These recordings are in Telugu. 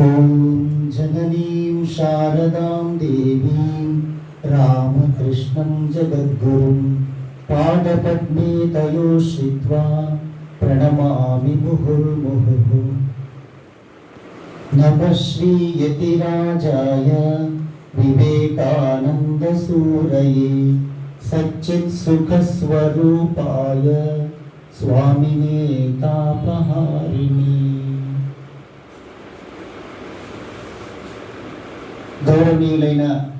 ॐ जननीं शारदां देवीं रामकृष्णं जगद्गुरुं पादपद्मे तयो प्रणमामि मुहुर्मुहुः। नमः श्रीयतिराजाय विवेकानन्दसूरये सच्चित्सुखस्वरूपाय स्वामिने तापहारिणी గౌరవనీయులైన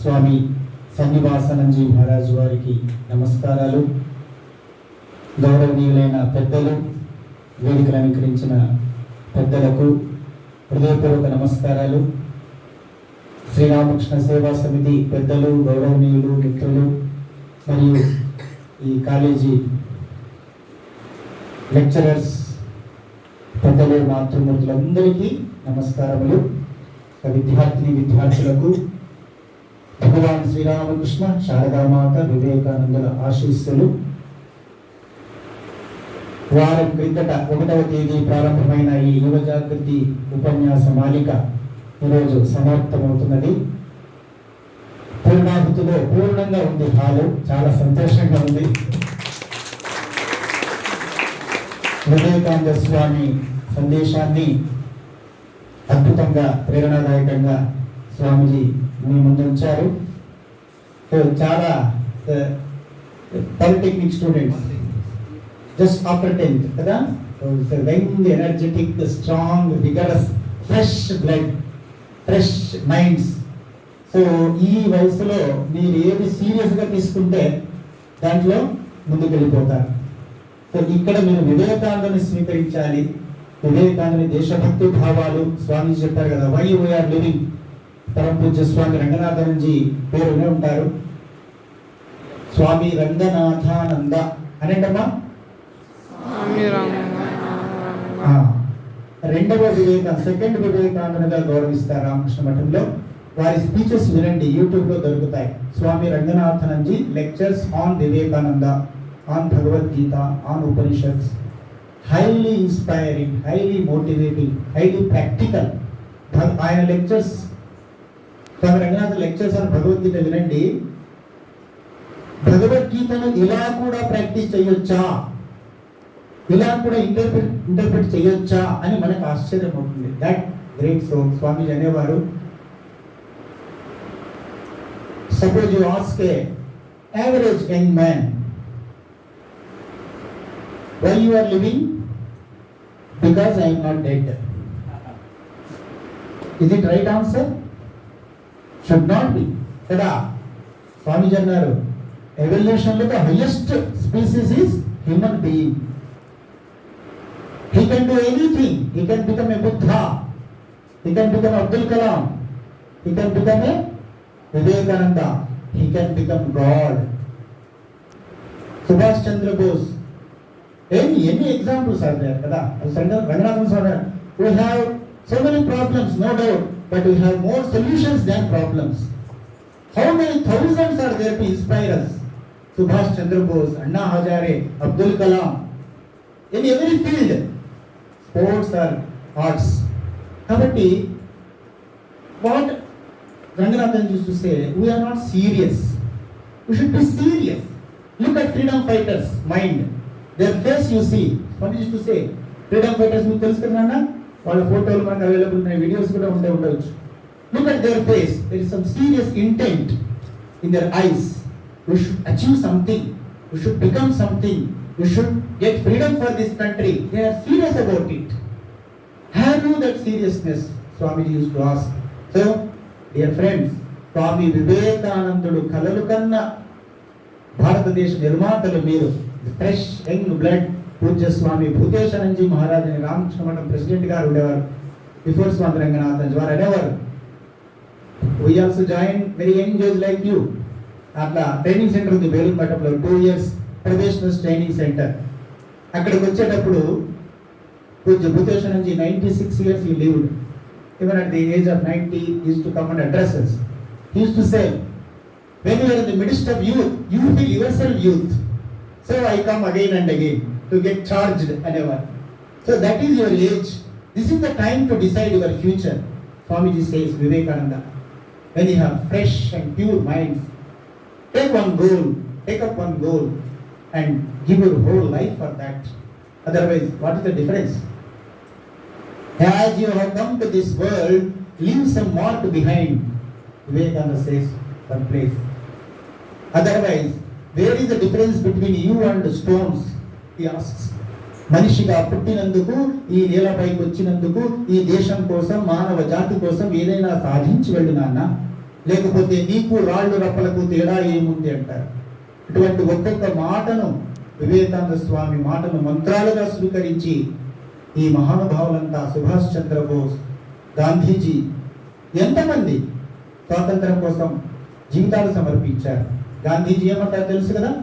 స్వామి సన్నివాసనంజీ మహారాజు వారికి నమస్కారాలు. గౌరవనీయులైన పెద్దలు వేదికలు అలంకరించిన పెద్దలకు హృదయపూర్వక నమస్కారాలు. శ్రీరామకృష్ణ సేవా సమితి పెద్దలు గౌరవనీయులు మిత్రులు మరియు ఈ కాలేజీ లెక్చరర్స్ పెద్దలు మాతృమూర్తులందరికీ నమస్కారములు. విద్యార్థిని విద్యార్థులకు భగవాన్ శ్రీరామకృష్ణ శారదామాత వివేకానందుల ఆశీస్సులు. వారం క్రిందట ఒకటవ తేదీ ప్రారంభమైన ఈ యువ జాగృతి ఉపన్యాస మాలిక ఈరోజు సమాప్తమవుతున్నది. పూర్ణాహుతిలో పూర్ణంగా ఉంది హాలు. చాలా సంతోషంగా ఉంది. వివేకానంద స్వామి సందేశాన్ని అద్భుతంగా ప్రేరణాదాయకంగా స్వామిజీ మీ ముందు ఉంచారు. సో చాలా polytechnic students just after tenth కదా? Young energetic strong vigorous fresh blood fresh minds so ఈ వయసులో మీరు ఏది సీరియస్గా తీసుకుంటే దాంట్లో ముందుకు వెళ్ళిపోతారు సో ఇక్కడ మీరు వివేకానందని స్వీకరించాలి. వివేకానందని దేశభక్తి భావాలు స్వామి చెప్పారు కదా వై వీఆర్ లివింగ్ పరమ పూజ్య స్వామి రంగనాథనంజీ పేరు వినే ఉంటారు. స్వామి రంగనాథానంద అనేటమ్మా? రెండవ వివేక సెకండ్ వివేకానందగా గౌరవిస్తారు రామకృష్ణ మఠంలో. వారి స్పీచెస్ వినండి యూట్యూబ్లో దొరుకుతాయి. Swami Ranganathanandaji lectures on Vivekananda on Bhagavad Gita on Upanishads. Highly inspiring highly motivating highly practical ఆయన లెక్చర్స్ తమ రంగనాథ్ లెక్చర్స్ అని భగవద్గీత వినండి. భగవద్గీతను ఇలా కూడా ప్రాక్టీస్ చేయొచ్చా? ఇలా కూడా ఇంటర్ప్రిట్ ఇంటర్ప్రిట్ చేయొచ్చా? అని మనకు ఆశ్చర్యం అవుతుంది. దట్ గ్రేట్ సో స్వామీజీ అనేవారు. Suppose you ask a average young man why you are living because I'm not dead is it right answer should not be కదా స్వామీజీ అన్నారు ఎవల్యూషన్లో the highest species is human being He can do anything. He can become a Buddha. He can become Abdul Kalam. He can become a Vivekananda. He can become God. Subhash Chandra Bose. Any, any examples are there, kada? Ranganathan Swami. We have so many problems, no doubt, but we have more solutions than problems. How many thousands are there to inspire us? Subhash Chandra Bose, Anna Hazare, Abdul Kalam. In every field, sports are arts కాబట్టి what Ranganathan use to say we are not serious we should be serious look at freedom fighters mind Their face you see what used to say freedom fighters మీకు తెలుసు కదా వాళ్ళ ఫోటోలు మనకు అవైలబుల్ ఉన్నాయి వీడియోస్ కూడా ఉండే ఉండవచ్చు look at their face there is some serious intent in their eyes we should achieve something we should become something we should get freedom for this country they are serious about it have you that seriousness Swamiji used to ask. So dear friends Swami వివేకానందుడు కలలు కన్న భారతదేశ నిర్మాతలు మీరు ఫ్రెష్ యంగ్ బ్లడ్ పూజ్య స్వామి భూతేశ్వరంజీ మహారాజ్ అని రామకృష్ణ మఠం ప్రెసిడెంట్ గారు ఉండేవారు బిఫోర్ స్వామి రంగనాథన్ వారు అనేవారు we also join very young age like you అట్లా ట్రైనింగ్ సెంటర్ ఉంది బేలూరు మఠంలో two years professionals training centre అక్కడికి వచ్చేటప్పుడు పూజ్య Bhuteshwaranji ninety six years he lived even at the age of ninety used to come and addresses used to say when you're in the midst of youth you feel yourself youth So I come again and again to get charged and ever. So that is your age. This is the time to decide your future. Swamiji says, Vivekananda, when you have fresh and pure minds, take one goal, take up one goal, and give your whole life for that. Otherwise, what is the difference? As you have come to this world, leave some mark behind. Vivekananda says, "One place. Otherwise, where is the difference between you and stones మనిషిగా పుట్టినందుకు ఈ నేలపైకి వచ్చినందుకు ఈ దేశం కోసం మానవ జాతి కోసం ఏదైనా సాధించి వెళ్ళినాన్న లేకపోతే నీకు రాళ్ళు రప్పలకు తేడా ఏముంది అంటారు. ఇటువంటి ఒక్కొక్క మాటను వివేకానంద స్వామి మాటను మంత్రాలుగా స్వీకరించి ఈ మహానుభావులంతా సుభాష్ చంద్రబోస్ గాంధీజీ ఎంతమంది స్వాతంత్రం కోసం జీవితాలు సమర్పించారు? గాంధీజీ ఏమంటారు తెలుసు కదా?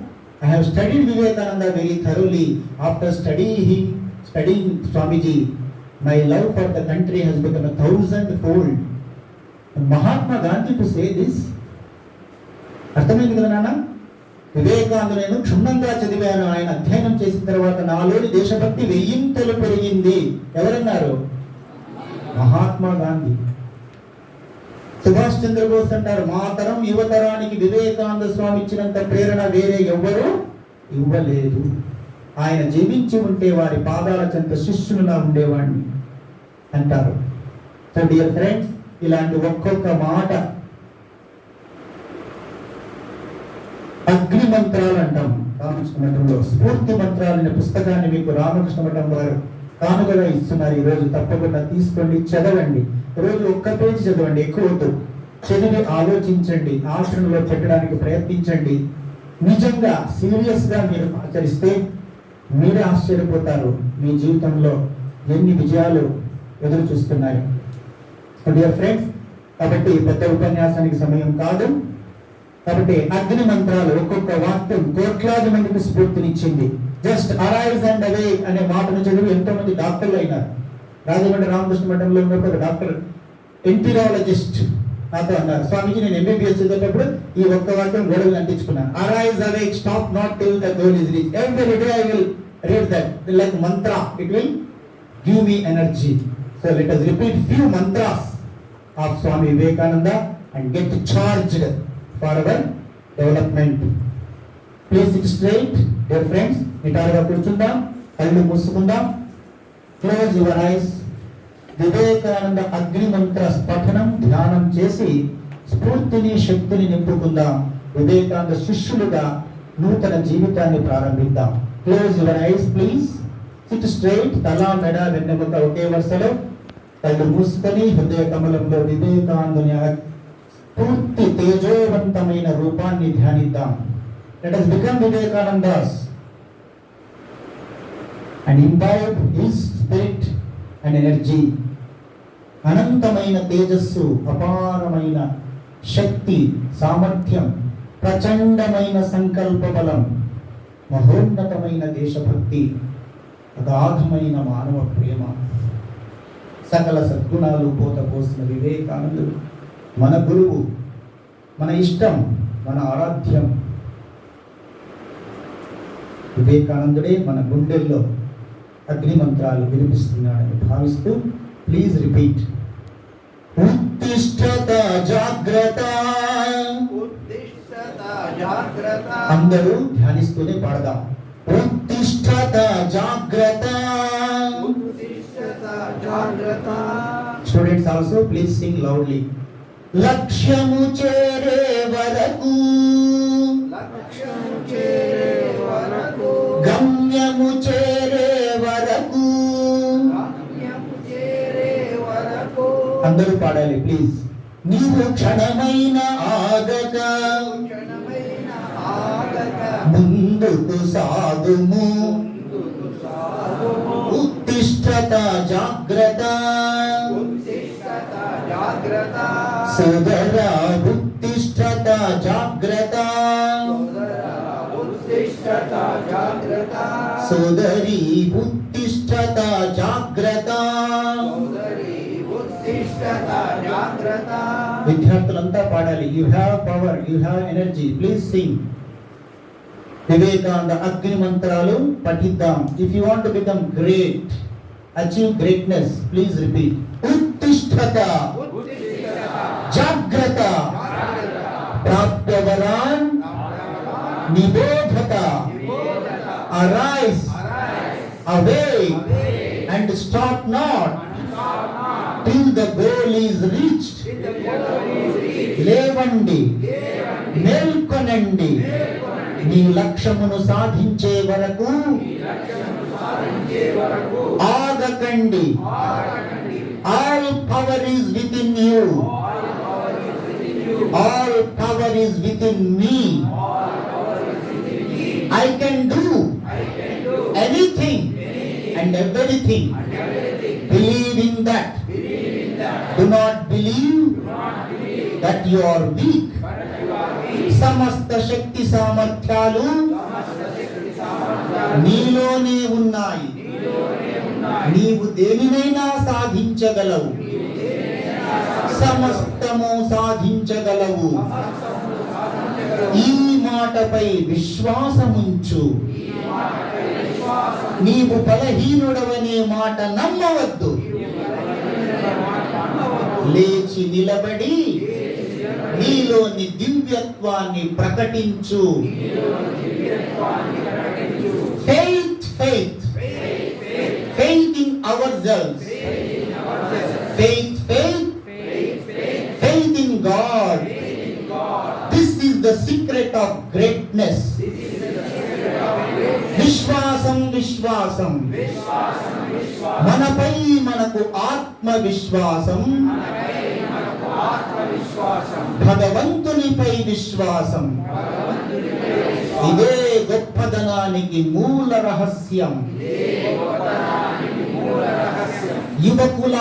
I have studied Vivekananda very thoroughly after study he study Swamiji my love for the country has become thousand fold Mahatma Gandhi to say this అర్థమైంది కదా నాన్న? వివేకానంద నేను క్షుణ్ణంగా చదివాను. ఆయన అధ్యయనం చేసిన తర్వాత నాలోని దేశభక్తి వెయ్యింతలు పెరిగింది. ఎవరన్నారు? మహాత్మా గాంధీ. సుభాష్ చంద్రబోస్ అంటారు మా తరం యువతరానికి వివేకానంద స్వామి ఇచ్చినంత ప్రేరణ వేరే ఎవ్వరూ ఇవ్వలేదు. ఆయన జీవించి ఉంటే వారి పాదాల చెంత శిష్యులుగా ఉండేవాడిని అంటారు. సో డియర్ ఫ్రెండ్స్ ఇలాంటి ఒక్కొక్క మాట అగ్ని మంత్రాలు అంటాం. రామకృష్ణ మఠంలో స్ఫూర్తి మంత్రాలు అనే పుస్తకాన్ని మీకు రామకృష్ణ మఠం వారు కానుకగా ఇస్తున్నారు ఈ రోజు తప్పకుండా తీసుకోండి చదవండి. రోజు ఒక్క పేజీ చదవండి ఎక్కువ వద్దు. చదివి ఆలోచించండి ఆచరణలో పెట్టడానికి ప్రయత్నించండి. నిజంగా సీరియస్గా మీరు ఆచరిస్తే మీరే ఆశ్చర్యపోతారు. మీ జీవితంలో ఎన్ని విజయాలు ఎదురు చూస్తున్నాయి డియర్ ఫ్రెండ్స్ కాబట్టి పెద్ద ఉపన్యాసానికి సమయం కాదు. కాబట్టి అగ్ని మంత్రాలు ఒక్కొక్క వాక్యం కోట్లాది మందికి స్ఫూర్తినిచ్చింది. జస్ట్ అరైజ్ అండ్ అవే అనే మాటను చదివి ఎంతో మంది డాక్టర్లు అయినారు. రాజమండ్రి రామకృష్ణ మఠంలో ఉన్నప్పుడు ఒక డాక్టర్ ఎంటీరాలజిస్ట్ నాతో అన్నారు. స్వామీజీ నేను ఎంబీబీఎస్ చదివేటప్పుడు ఈ ఒక్క వాక్యం గొడవలు అంటించుకున్నాను arise awake stop not till the goal is reach every day I will read that like mantra it will give me energy so let us repeat few mantras of Swami Vivekananda and get charged for our development please six straight dear friends నిటారుగా కూర్చుందాం? కళ్ళు మూసుకుందాం? క్లోజ్ యువర్ ఐస్ వివేకానంద అగ్నిమంత్ర పఠనం ధ్యానం చేసి స్ఫూర్తిని శక్తిని నింపుకుందాం. వివేకానంద శిష్యులుగా నూతన జీవితాన్ని ప్రారంభిద్దాం. Close your eyes please sit straight తల మెడ వెన్నెముక ఒకే వరుసలో. కళ్ళు మూసుకొని హృదయ కమలంలో వివేకానందుని పూర్తి తేజోవంతమైన రూపాన్ని ధ్యానిద్దాం. Let us become Vivekanandas and imbibe his spirit and energy అనంతమైన తేజస్సు అపారమైన శక్తి సామర్థ్యం ప్రచండమైన సంకల్ప బలం మహోన్నతమైన దేశభక్తి అగాధమైన మానవ ప్రేమ. సకల సద్గుణాలు పోత పోసిన వివేకానందుడు. మన గురువు మన ఇష్టం మన ఆరాధ్యం. వివేకానందుడే మన గుండెల్లో అగ్ని మంత్రాలు వినిపిస్తున్నాడని భావిస్తూ ప్లీజ్ రిపీట్ ఉత్తిష్టత జాగ్రత్త. అందరూ ధ్యానిస్తూనే పాడదాం. ఉత్తిష్టత జాగ్రత్త. Students also please sing loudly లక్ష్యము చేరే వరకు. గమ్యము చేరే వరకు. అందరూ పాడాలి ప్లీజ్ నీవు క్షణమైన ఆగక. ముందుకు సాగుము. ఉత్తిష్టత జాగ్రత్త. జాగ్రత్త. సోదర ఉత్తిష్టత జాగ్రత్త. సోదరి ఉత్తిష్టత జాగ్రత్త. విద్యార్థులంతా పాడాలి. You have power you have energy please sing Vivekananda అగ్ని మంత్రాలు పఠిద్దాం. If you want become great achieve greatness please repeat ఉత్తిష్టత Jagrata, Prapyavaran, Nibodhata, arise, awake, and stop not till the goal is reached. లేవండి మేల్కొనండి నీ లక్ష్యమును సాధించే వరకు ఆగకండి all power is within you all power is within me I can do anything and everything believe in that do not believe that you are weak సమస్త శక్తి సామర్థ్యాలు నీలోనే ఉన్నాయి. నీవు దేనినైనా సాధించగలవు. సమస్తము సాధించగలవు. ఈ మాటపై విశ్వాసముంచు. నీవు బలహీనుడవనే మాట నమ్మవద్దు. లేచి నిలబడి నీలోని దివ్యత్వాన్ని ప్రకటించు. Faith faith faith in our selves faith faith faith in God this is the secret of greatness విశ్వాసం విశ్వాసం. మనపై మనకు ఆత్మవిశ్వాసం. భగవంతునిపై విశ్వాసం. ఇదే గొప్పదనానికి మూల రహస్యం. యువకుల